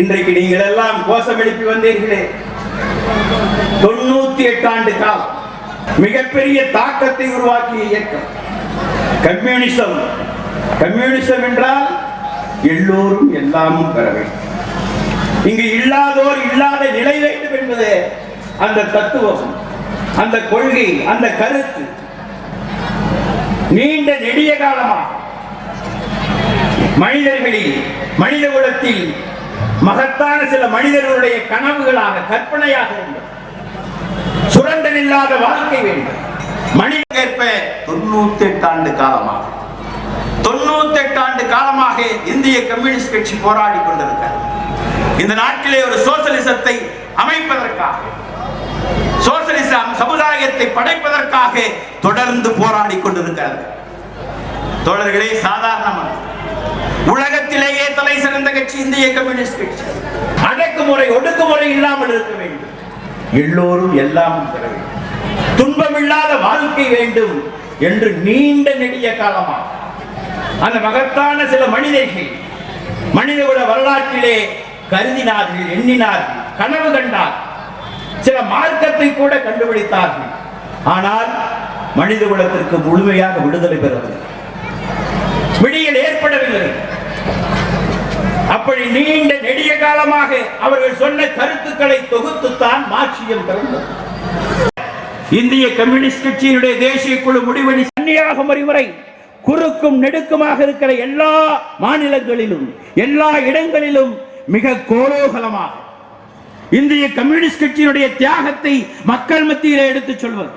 இன்றைக்கு நீங்கள் எல்லாம் கோஷம் எழுப்பி வந்தீர்களே. தொண்ணூத்தி எட்டு ஆண்டு காலம் மிகப்பெரிய தாக்கத்தை உருவாக்கிய இயக்கம். கம்யூனிசம். கம்யூனிசம் என்றால் எல்லோரும் எல்லாமும் பெற வேண்டும். இங்கு இல்லாதோர் இல்லாத நிலை வேண்டும் என்பது அந்த தத்துவம் அந்த கொள்கை அந்த கருத்து. நீண்ட நெடிய காலமாக மனிதர்களில் மனித குலத்தில் மகத்தான சில மனிதர்களுடைய கனவுகளாக கற்பனையாக இருந்தது சுரண்டல் இல்லாத வாழ்க்கை வேண்டும். மனித தொண்ணூத்தி எட்டு ஆண்டு காலமாக தொண்ணூத்தி எட்டு ஆண்டு காலமாக இந்திய கம்யூனிஸ்ட் கட்சி போராடி கொண்டிருக்கிறது. இந்த நாட்டிலே ஒரு சோசலிசத்தை அமைப்பதற்காக சோசலிச சமுதாயத்தை படைப்பதற்காக தொடர்ந்து போராடி கொண்டிருக்கிறது. தோழர்களே சாதாரணமாக உலகத்திலே தலை கட்சி இந்திய கம்யூனிஸ்ட் கட்சி. அடக்குமுறை ஒடுக்குமுறை இல்லாமல் இருக்க வேண்டும். எல்லோரும் எல்லாம் பெற வேண்டும். துன்பமில்லாத வாழ்க்கை வேண்டும் என்று நீண்ட நெடிய காலமாக. அந்த மகத்தான சில மனிதர்கள் மனிதகுல வரலாற்றிலே கருதினார்கள் எண்ணினார்கள் கனவு கண்டார். சில மார்க்கத்தை கூட கண்டுபிடித்தார்கள். ஆனால் மனித குலத்திற்கு முழுமையாக விடுதலை பெறவில்லை. விடியல் ஏற்படவில்லை. அப்படி நீண்ட நெடிய காலமாக அவர்கள் சொன்ன கருத்துக்களை தொகுத்துத்தான் மார்க்சியம் பிறந்தது இந்திய கம்யூனிஸ்ட் கட்சியினுடைய தேசிய குழு முடிவெளி கன்னியாகுமரி வரை குறுக்கும் நெடுக்குமாக இருக்கிற எல்லா மாநிலங்களிலும் எல்லா இடங்களிலும் மிக கோலோகலமாக இந்திய கம்யூனிஸ்ட் கட்சியினுடைய தியாகத்தை மக்கள் மத்தியிலே எடுத்துச் சொல்வது.